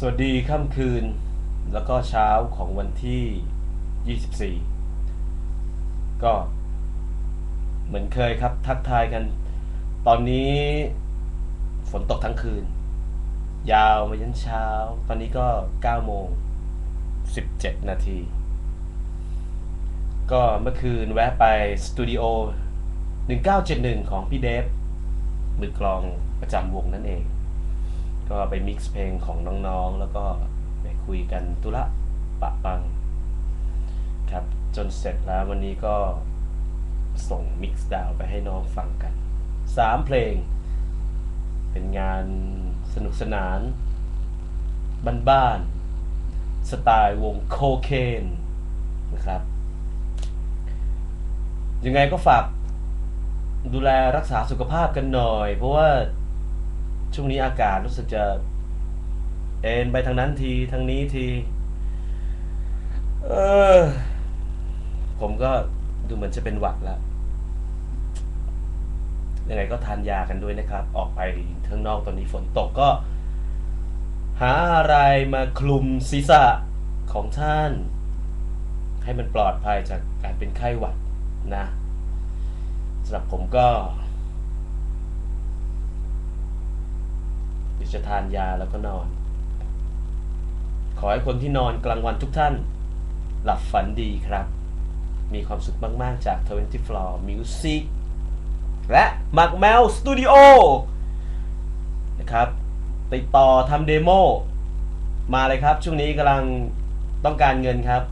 สวัสดีค่ำคืนแล้วก็เช้าของวันที่ 24 ก็เหมือนเคยครับทักทายกัน ตอนนี้ฝนตกทั้งคืน ยาวมายันเช้า ตอนนี้ก็ 9 โมง 17 นาที ก็เมื่อคืนแวะไปสตูดิโอ 1971 ของพี่เดฟมือกลองประจำวงนั่นเอง ก็ไปมิกซ์เพลงของน้องๆ แล้วก็ไปคุยกันตุละปะปังครับจนเสร็จแล้ววันนี้ก็ส่งมิกซ์ดาวไปให้น้องฟังกัน 3 เพลง เป็นงานสนุกสนาน บ้านๆสไตล์วงโคเคนนะครับ ยังไงก็ฝากดูแลรักษาสุขภาพกันหน่อย เพราะว่า ช่วงนี้อากาศรู้สึกจะ เอ็นไปทางนั้นทีทางนี้ที เออ ผมก็ดูเหมือนจะเป็นหวัดแล้วยังไงก็ทานยากันด้วยนะครับ ออกไปข้างนอกตอนนี้ฝนตกก็ หาอะไรมาคลุมศีรษะของท่าน ให้มันปลอดภัยจากการเป็นไข้หวัดนะสำหรับผมก็เดี๋ยว จะทานยาแล้วก็นอน ขอให้คนที่นอนกลางวันทุกท่าน หลับฝันดีครับ มีความสุขมาก ๆ จาก20 Floor Music และหมักแมวสตูดิโอนะครับ ติดต่อทำเดโมมาเลยครับ ช่วงนี้กำลังต้องการเงินครับ